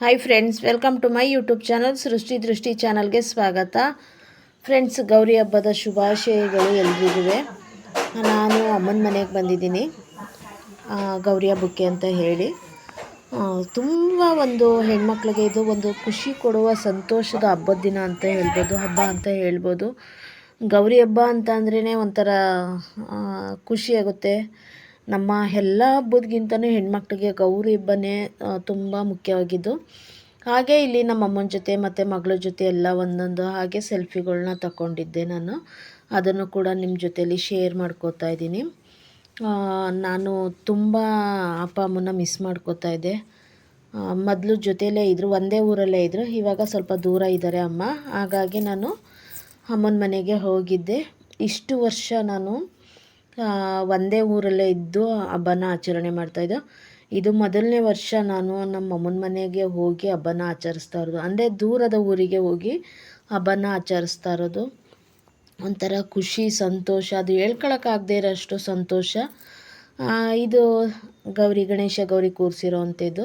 Hi friends welcome to my YouTube channel Srishti Drishti ಚಾನಲ್ಗೆ ಸ್ವಾಗತ. Friends Gauri ಹಬ್ಬದ ಶುಭಾಶಯಗಳು ಎಲ್ರಿಗೂ. ನಾನು ಅಮ್ಮನ ಮನೆಗೆ ಬಂದಿದ್ದೀನಿ ಗೌರಿ ಹಬ್ಬಕ್ಕೆ ಅಂತ ಹೇಳಿ. ತುಂಬ ಒಂದು ಹೆಣ್ಮಕ್ಳಿಗೆ ಇದು ಒಂದು ಖುಷಿ ಕೊಡುವ ಸಂತೋಷದ ಹಬ್ಬದ ದಿನ ಅಂತ ಹೇಳ್ಬೋದು, ಹಬ್ಬ ಅಂತ ಹೇಳ್ಬೋದು. ಗೌರಿ ಹಬ್ಬ ಅಂತ ಅಂದ್ರೇ ಒಂಥರ ಖುಷಿಯಾಗುತ್ತೆ ನಮ್ಮ ಎಲ್ಲ ಹಬ್ಬದಗಿಂತನೂ ಹೆಣ್ಮಕ್ಳಿಗೆ ಗೌರಿ ಹಬ್ಬನೇ ತುಂಬ ಮುಖ್ಯವಾಗಿದ್ದು. ಹಾಗೆ ಇಲ್ಲಿ ನಮ್ಮ ಅಮ್ಮನ ಜೊತೆ ಮತ್ತು ಮಗಳ ಜೊತೆ ಎಲ್ಲ ಒಂದೊಂದು ಹಾಗೆ ಸೆಲ್ಫಿಗಳನ್ನ ತಗೊಂಡಿದ್ದೆ ನಾನು. ಅದನ್ನು ಕೂಡ ನಿಮ್ಮ ಜೊತೆಯಲ್ಲಿ ಶೇರ್ ಮಾಡ್ಕೋತಾ ಇದ್ದೀನಿ. ನಾನು ತುಂಬ ಅಪ್ಪ ಅಮ್ಮನ ಮಿಸ್ ಮಾಡ್ಕೋತಾ ಇದ್ದೆ. ಮೊದಲು ಜೊತೆಯಲ್ಲೇ ಇದ್ದರು ಒಂದೇ ಊರಲ್ಲೇ ಇದ್ದರು ಇವಾಗ ಸ್ವಲ್ಪ ದೂರ ಇದ್ದಾರೆ ಅಮ್ಮ. ಹಾಗಾಗಿ ನಾನು ಅಮ್ಮನ ಮನೆಗೆ ಹೋಗಿದ್ದೆ. ಇಷ್ಟು ವರ್ಷ ನಾನು ಒಂದೇ ಊರಲ್ಲೇ ಇದ್ದು ಹಬ್ಬನ ಆಚರಣೆ ಮಾಡ್ತಾಯಿದ್ದೋ ಇದು ಮೊದಲನೇ ವರ್ಷ ನಾನು ನಮ್ಮ ಅಮ್ಮನ ಮನೆಗೆ ಹೋಗಿ ಹಬ್ಬನ ಆಚರಿಸ್ತಾ ಇರೋದು. ಅಂದರೆ ದೂರದ ಊರಿಗೆ ಹೋಗಿ ಹಬ್ಬನ ಆಚರಿಸ್ತಾ ಇರೋದು. ಒಂಥರ ಖುಷಿ, ಸಂತೋಷ, ಅದು ಹೇಳ್ಕೊಳಕ್ಕಾಗದೇ ಇರೋಷ್ಟು ಸಂತೋಷ. ಇದು ಗೌರಿ, ಗಣೇಶ ಗೌರಿ ಕೂರಿಸಿರೋ ಅಂಥದ್ದು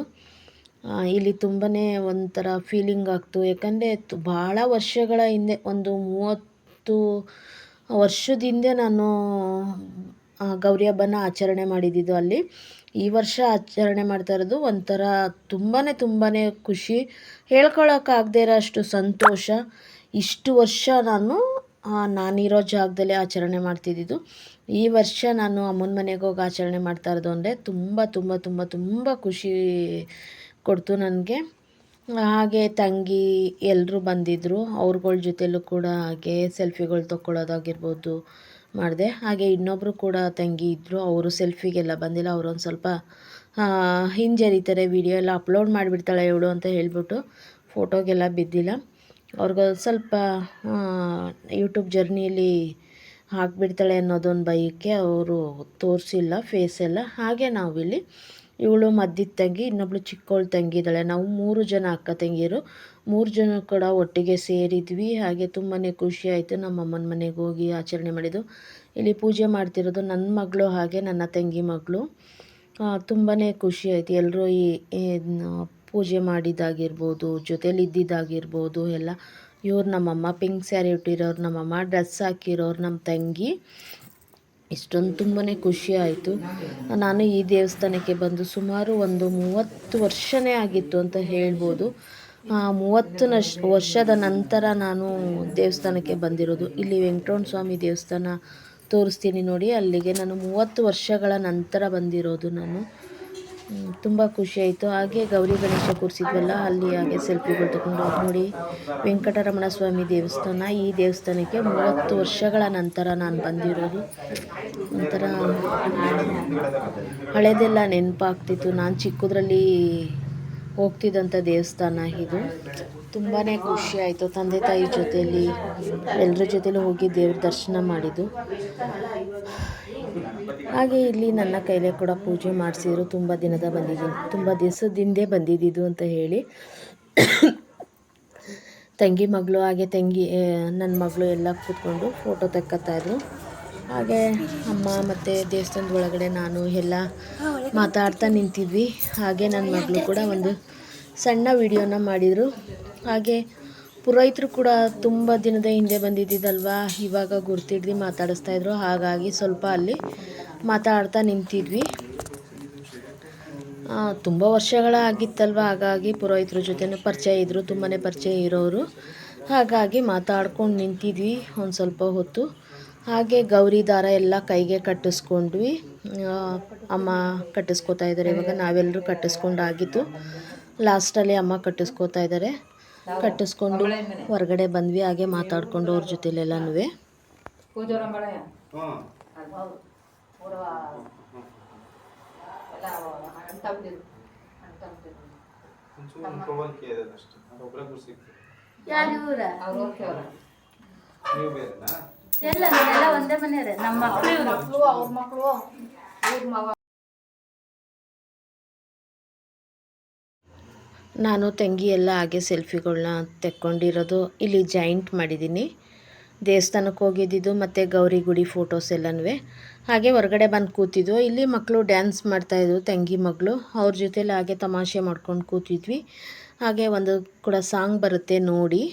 ಇಲ್ಲಿ ತುಂಬಾ ಒಂಥರ ಫೀಲಿಂಗ್ ಆಗ್ತು. ಯಾಕಂದರೆ ಭಾಳ ವರ್ಷಗಳ ಹಿಂದೆ, ಒಂದು ಮೂವತ್ತು ವರ್ಷದ ಹಿಂದೆ ನಾನು ಗೌರಿ ಹಬ್ಬನ ಆಚರಣೆ ಮಾಡಿದ್ದಿದ್ದು ಅಲ್ಲಿ. ಈ ವರ್ಷ ಆಚರಣೆ ಮಾಡ್ತಾ ಇರೋದು ಒಂಥರ ತುಂಬಾ ತುಂಬಾ ಖುಷಿ. ಹೇಳ್ಕೊಳ್ಳೋಕ್ಕಾಗದೇ ಇರೋ ಅಷ್ಟು ಸಂತೋಷ. ಇಷ್ಟು ವರ್ಷ ನಾನು ನಾನಿರೋ ಜಾಗದಲ್ಲೇ ಆಚರಣೆ ಮಾಡ್ತಿದ್ದಿದ್ದು. ಈ ವರ್ಷ ನಾನು ಅಮ್ಮನ ಮನೆಗೆ ಹೋಗಿ ಆಚರಣೆ ಮಾಡ್ತಾ ಇರೋದು ಅಂದರೆ ತುಂಬ ತುಂಬ ತುಂಬ ತುಂಬ ಖುಷಿ ಕೊಡ್ತು ನನಗೆ. ಹಾಗೆ ತಂಗಿ ಎಲ್ಲರೂ ಬಂದಿದ್ದರು ಅವ್ರುಗಳ ಜೊತೆಲೂ ಕೂಡ ಹಾಗೆ ಸೆಲ್ಫಿಗಳು ತೊಗೊಳೋದಾಗಿರ್ಬೋದು ಮಾಡಿದೆ. ಹಾಗೆ ಇನ್ನೊಬ್ಬರು ಕೂಡ ತಂಗಿ ಇದ್ದರು ಅವರು ಸೆಲ್ಫಿಗೆಲ್ಲ ಬಂದಿಲ್ಲ. ಅವರು ಒಂದು ಸ್ವಲ್ಪ ಹಿಂಜರಿತಾರೆ. ವಿಡಿಯೋ ಎಲ್ಲ ಅಪ್ಲೋಡ್ ಮಾಡಿಬಿಡ್ತಾಳೆ ಇವಳು ಅಂತ ಹೇಳ್ಬಿಟ್ಟು ಫೋಟೋಗೆಲ್ಲ ಬಿದ್ದಿಲ್ಲ. ಅವ್ರಿಗೆ ಸ್ವಲ್ಪ ಯೂಟ್ಯೂಬ್ ಜರ್ನಿಯಲ್ಲಿ ಹಾಕ್ಬಿಡ್ತಾಳೆ ಅನ್ನೋದೊಂದು ಭಯಕ್ಕೆ ಅವರು ತೋರಿಸಿಲ್ಲ ಫೇಸ್ ಎಲ್ಲ ಹಾಗೆ ನಾವಿಲ್ಲಿ ಇವಳು ಮಧ್ಯದ ತಂಗಿ, ಇನ್ನೊಬ್ಳು ಚಿಕ್ಕವಳು ತಂಗಿ ಇದ್ದಾಳೆ. ನಾವು ಮೂರು ಜನ ಅಕ್ಕ ತಂಗಿಯರು. ಮೂರು ಜನ ಕೂಡ ಒಟ್ಟಿಗೆ ಸೇರಿದ್ವಿ. ಹಾಗೆ ತುಂಬಾ ಖುಷಿ ಆಯಿತು. ನಮ್ಮ ಅಮ್ಮನ ಮನೆಗೆ ಹೋಗಿ ಆಚರಣೆ ಮಾಡಿದ್ದು. ಇಲ್ಲಿ ಪೂಜೆ ಮಾಡ್ತಿರೋದು ನನ್ನ ಮಗಳು ಹಾಗೆ ನನ್ನ ತಂಗಿ ಮಗಳು. ತುಂಬಾ ಖುಷಿ ಆಯಿತು. ಎಲ್ಲರೂ ಈ ಪೂಜೆ ಮಾಡಿದ್ದಾಗಿರ್ಬೋದು, ಜೊತೇಲಿ ಇದ್ದಿದ್ದಾಗಿರ್ಬೋದು ಎಲ್ಲ. ಇವ್ರು ನಮ್ಮಮ್ಮ, ಪಿಂಕ್ ಸ್ಯಾರಿ ಇಟ್ಟಿರೋರು ನಮ್ಮಮ್ಮ, ಡ್ರೆಸ್ ಹಾಕಿರೋರು ನಮ್ಮ ತಂಗಿ. ಇಷ್ಟೊಂದು ತುಂಬಾ ಖುಷಿ ಆಯಿತು. ನಾನು ಈ ದೇವಸ್ಥಾನಕ್ಕೆ ಬಂದು ಸುಮಾರು ಒಂದು ಮೂವತ್ತು ವರ್ಷನೇ ಆಗಿತ್ತು ಅಂತ ಹೇಳ್ಬೋದು. ಮೂವತ್ತು ವರ್ಷದ ನಂತರ ನಾನು ದೇವಸ್ಥಾನಕ್ಕೆ ಬಂದಿರೋದು. ಇಲ್ಲಿ ವೆಂಕಟರಮಣ ಸ್ವಾಮಿ ದೇವಸ್ಥಾನ ತೋರಿಸ್ತೀನಿ ನೋಡಿ. ಅಲ್ಲಿಗೆ ನಾನು ಮೂವತ್ತು ವರ್ಷಗಳ ನಂತರ ಬಂದಿರೋದು ನಾನು. ತುಂಬ ಖುಷಿ ಆಯಿತು. ಹಾಗೆ ಗೌರಿ ಗಣೇಶ ಕೂರಿಸಿದ್ವಲ್ಲ, ಅಲ್ಲಿ ಹಾಗೆ ಸೆಲ್ಫಿಗಳು ತಗೊಂಡು ನೋಡಿ ವೆಂಕಟರಮಣ ಸ್ವಾಮಿ ದೇವಸ್ಥಾನ. ಈ ದೇವಸ್ಥಾನಕ್ಕೆ ಮೂವತ್ತು ವರ್ಷಗಳ ನಂತರ ನಾನು ಬಂದಿರೋದು. ಒಂಥರ ಹಳೆದೆಲ್ಲ ನೆನಪಾಗ್ತಿತ್ತು. ನಾನು ಚಿಕ್ಕದ್ರಲ್ಲಿ ಹೋಗ್ತಿದ್ದಂಥ ದೇವಸ್ಥಾನ ಇದು. ತುಂಬಾ ಖುಷಿ ಆಯಿತು. ತಂದೆ ತಾಯಿ ಜೊತೆಯಲ್ಲಿ ಎಲ್ಲರ ಜೊತೆಯಲ್ಲೂ ಹೋಗಿ ದೇವ್ರ ದರ್ಶನ ಮಾಡಿದ್ದು. ಹಾಗೆ ಇಲ್ಲಿ ನನ್ನ ಕೈಲೇ ಕೂಡ ಪೂಜೆ ಮಾಡಿಸಿದ್ರು. ತುಂಬ ದಿನದ ಬಂದಿದ್ದೀನಿ. ತುಂಬ ದಿವಸದಿಂದೇ ಬಂದಿದ್ದಿದ್ದು ಅಂತ ಹೇಳಿ. ತಂಗಿ ಮಗಳು ಹಾಗೆ ತಂಗಿ ನನ್ನ ಮಗಳು ಎಲ್ಲ ಕೂತ್ಕೊಂಡು ಫೋಟೋ ತೆಕ್ಕತ್ತಾಯಿದ್ರು ಹಾಗೆ ಅಮ್ಮ ಮತ್ತು ದೇವಸ್ಥಾನದ ಒಳಗಡೆ ನಾನು ಎಲ್ಲ ಮಾತಾಡ್ತಾ ನಿಂತಿದ್ವಿ. ಹಾಗೆ ನನ್ನ ಮಗಳು ಕೂಡ ಒಂದು ಸಣ್ಣ ವಿಡಿಯೋನ ಮಾಡಿದರು. ಹಾಗೆ ಪುರೋಹಿತರು ಕೂಡ ತುಂಬ ದಿನದ ಹಿಂದೆ ಬಂದಿದ್ದಿದ್ದಲ್ವಾ? ಇವಾಗ ಗುರ್ತಿಡ್ದು ಮಾತಾಡಿಸ್ತಾ ಇದ್ರು. ಹಾಗಾಗಿ ಸ್ವಲ್ಪ ಅಲ್ಲಿ ಮಾತಾಡ್ತಾ ನಿಂತಿದ್ವಿ. ತುಂಬ ವರ್ಷಗಳ ಆಗಿತ್ತಲ್ವ ಹಾಗಾಗಿ ಪುರೋಹಿತರ ಜೊತೆನೂ ಪರಿಚಯ ಇದ್ದರು ತುಂಬಾ ಪರಿಚಯ ಇರೋರು. ಹಾಗಾಗಿ ಮಾತಾಡ್ಕೊಂಡು ನಿಂತಿದ್ವಿ ಒಂದು ಸ್ವಲ್ಪ ಹೊತ್ತು. ಹಾಗೆ ಗೌರಿ ದಾರ ಎಲ್ಲ ಕೈಗೆ ಕಟ್ಟಿಸ್ಕೊಂಡ್ವಿ. ಅಮ್ಮ ಕಟ್ಟಿಸ್ಕೊತಾ ಇದ್ದಾರೆ ಇವಾಗ ನಾವೆಲ್ಲರೂ ಕಟ್ಟಿಸ್ಕೊಂಡಾಗಿತ್ತು ಲಾಸ್ಟಲ್ಲಿ ಅಮ್ಮ ಕಟ್ಟಿಸ್ಕೊತಾ ಇದ್ದಾರೆ ಕಟ್ಟಿಸ್ಕೊಂಡು ಹೊರಗಡೆ ಬಂದ್ವಿ ಹಾಗೆ ಮಾತಾಡ್ಕೊಂಡು ಅವ್ರ ಜೊತೆಲೆಲ್ಲನೂ ಒಂಚೂರು ಪ್ರಬಲ್ಕೆ ಇದೆ ಅಷ್ಟೇ ಅದು ಒಬ್ರಿಗೂ ಸಿಗ್ತದೆ ಯಾರು ಇವ್ರ? ನೀವು ಬೇರೆನಾ? ಎಲ್ಲ ಎಲ್ಲ ಒಂದೇ ಮನೆಯವ್ರೆ ನಮ್ಮ ಮಕ್ಳು ಇವ್ರು. ನಾನು ತಂಗಿ ಎಲ್ಲ ಹಾಗೆ ಸೆಲ್ಫಿಗಳನ್ನ ತೆಕ್ಕೊಂಡಿರೋದು ಇಲ್ಲಿ ಜಾಯಿಂಟ್ ಮಾಡಿದ್ದೀನಿ. ದೇವಸ್ಥಾನಕ್ಕೆ ಹೋಗಿದ್ದಿದ್ದು ಮತ್ತು ಗೌರಿ ಗುಡಿ ಫೋಟೋಸ್ ಎಲ್ಲನೂ ಹಾಗೆ ಹೊರಗಡೆ ಬಂದು ಕೂತಿದ್ವು. ಇಲ್ಲಿ ಮಕ್ಕಳು ಡ್ಯಾನ್ಸ್ ಮಾಡ್ತಾಯಿದ್ರು ತಂಗಿ ಮಗಳು. ಅವ್ರ ಜೊತೆಲಿ ಹಾಗೆ ತಮಾಷೆ ಮಾಡ್ಕೊಂಡು ಕೂತಿದ್ವಿ. ಹಾಗೆ ಒಂದು ಕೂಡ ಸಾಂಗ್ ಬರುತ್ತೆ ನೋಡಿ.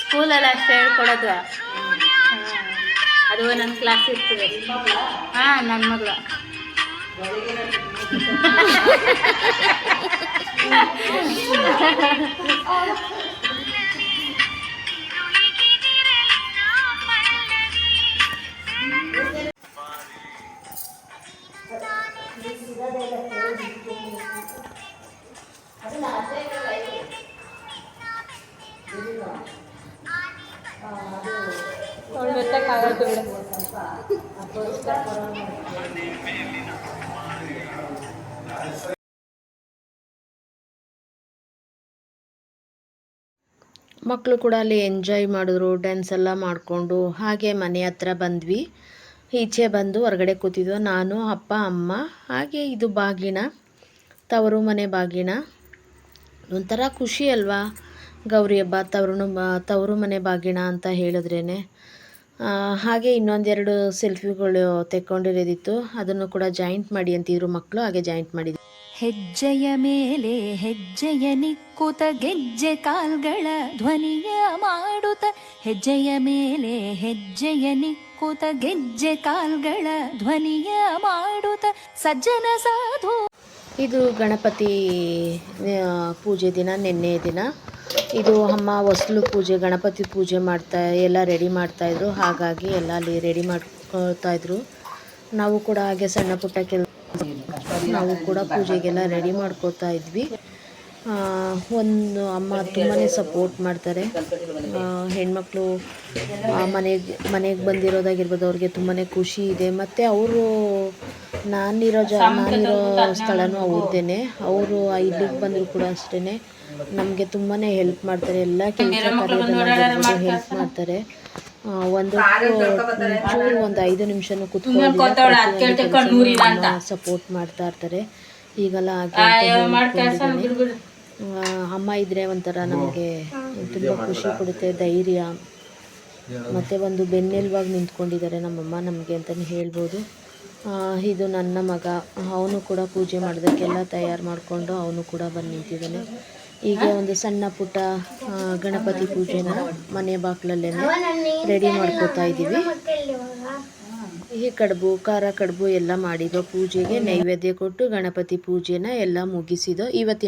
ಸ್ಕೂಲಲ್ಲಿ ಅಷ್ಟೇ ಹೇಳ್ಕೊಡೋದು. ಅದು ನನ್ನ ಕ್ಲಾಸ್ ಇರ್ತದೆ ಹಾ ನನ್ನ ಮಗಳು. ಮಕ್ಕಳು ಕೂಡ ಅಲ್ಲಿ ಎಂಜಾಯ್ ಮಾಡಿದ್ರು ಡ್ಯಾನ್ಸ್ ಎಲ್ಲ ಮಾಡಿಕೊಂಡು. ಹಾಗೆ ಮನೆ ಹತ್ರ ಬಂದ್ವಿ. ಈಚೆ ಬಂದು ಹೊರಗಡೆ ಕೂತಿದ್ವು. ನಾನು, ಅಪ್ಪ, ಅಮ್ಮ, ಹಾಗೆ ಇದು ಬಾಗಿನ, ತವರು ಮನೆ ಬಾಗಿನ. ಒಂಥರ ಖುಷಿ ಅಲ್ವಾ? ಗೌರಿ ಹಬ್ಬ ತವರು ತವರು ಮನೆ ಬಾಗಿನ ಅಂತ ಹೇಳಿದ್ರೇ ಹಾಗೆ ಇನ್ನೊಂದೆರಡು ಸೆಲ್ಫಿಗಳು ತೆಕ್ಕೊಂಡಿರೋದಿತ್ತು. ಅದನ್ನು ಕೂಡ ಜಾಯಿಂಟ್ ಮಾಡಿ ಅಂತಿದ್ರು ಮಕ್ಕಳು ಹಾಗೆ ಜಾಯಿಂಟ್ ಮಾಡಿದ್ರು. ಹೆಜ್ಜೆಯ ಮೇಲೆ ಹೆಜ್ಜೆಯ ನಿಕ್ಕುತ ಗೆಜ್ಜೆ ಕಾಲ್ಗಳ ಧ್ವನಿಯ ಮಾಡುತ್ತ. ಹೆಜ್ಜೆಯ ಮೇಲೆ ಹೆಜ್ಜೆಯ ನಿಕ್ಕುತ ಗೆಜ್ಜೆ ಕಾಲ್ಗಳ ಧ್ವನಿಯ ಮಾಡುತ್ತ. ಸಜ್ಜನ ಸಾಧು. ಇದು ಗಣಪತಿ ಪೂಜೆ ದಿನ ನಿನ್ನೆ ದಿನ. ಇದು ಅಮ್ಮ ಹೊಸಲು ಪೂಜೆ, ಗಣಪತಿ ಪೂಜೆ ಮಾಡ್ತಾ, ಎಲ್ಲ ರೆಡಿ ಮಾಡ್ತಾಯಿದ್ರು ಹಾಗಾಗಿ ಎಲ್ಲ ಅಲ್ಲಿ ರೆಡಿ ಮಾಡ್ಕೊಳ್ತಾ ಇದ್ರು. ನಾವು ಕೂಡ ಹಾಗೆ ಸಣ್ಣ ಪುಟ್ಟ ಕೆಲಸ ನಾವು ಕೂಡ ಪೂಜೆಗೆಲ್ಲ ರೆಡಿ ಮಾಡ್ಕೋತಾ ಇದ್ವಿ. ಒಂದು ಅಮ್ಮ ತುಂಬಾ ಸಪೋರ್ಟ್ ಮಾಡ್ತಾರೆ. ಹೆಣ್ಮಕ್ಳು ಮನೆಗೆ ಮನೆಗೆ ಬಂದಿರೋದಾಗಿರ್ಬೋದು ಅವ್ರಿಗೆ ತುಂಬಾ ಖುಷಿ ಇದೆ. ಮತ್ತು ಅವರು ನಾನಿರೋ ಜ ನಾನಿರೋ ಸ್ಥಳನೂ ಅವ್ರದ್ದೇ ಅವರು ಇಲ್ಲಿಗೆ ಬಂದರೂ ಕೂಡ ಅಷ್ಟೇ ನಮಗೆ ತುಂಬಾ ಹೆಲ್ಪ್ ಮಾಡ್ತಾರೆ. ಎಲ್ಲ ಕೆಲಸ ಕಾರ್ಯದಲ್ಲಾಗಿರ್ಬೋದು ಹೆಲ್ಪ್ ಮಾಡ್ತಾರೆ. ಒಂದು ಚೂರು ಒಂದು ಐದು ನಿಮಿಷನೂ ಕೂತ್ಕೊಂಡು ಸಪೋರ್ಟ್ ಮಾಡ್ತಾ ಇರ್ತಾರೆ. ಈಗೆಲ್ಲ ಹಾಗೆ ಅಮ್ಮ ಇದ್ರೆ ಒಂಥರ ನಮಗೆ ತುಂಬ ಖುಷಿ ಕೊಡುತ್ತೆ, ಧೈರ್ಯ. ಮತ್ತು ಒಂದು ಬೆನ್ನೆಲುವಾಗಿ ನಿಂತ್ಕೊಂಡಿದ್ದಾರೆ ನಮ್ಮಮ್ಮ ನಮಗೆ ಅಂತಲೇ ಹೇಳ್ಬೋದು. ಇದು ನನ್ನ ಮಗ. ಅವನು ಕೂಡ ಪೂಜೆ ಮಾಡೋದಕ್ಕೆಲ್ಲ ತಯಾರು ಮಾಡಿಕೊಂಡು ಅವನು ಕೂಡ ಬಂದು ನಿಂತಿದ್ದಾನೆ. ಈಗ ಒಂದು ಸಣ್ಣ ಪುಟ್ಟ ಗಣಪತಿ ಪೂಜೆನ ಮನೆ ಬಾಗಿಲಲ್ಲೇ ರೆಡಿ ಮಾಡ್ಕೋತಾ ಇದ್ದೀವಿ. ಈ ಕಡುಬು, ಖಾರ ಕಡುಬು ಎಲ್ಲ ಮಾಡಿದೋ ಪೂಜೆಗೆ ನೈವೇದ್ಯ ಕೊಟ್ಟು ಗಣಪತಿ ಪೂಜೆನ ಎಲ್ಲ ಮುಗಿಸಿದೋ ಇವತ್ತಿನ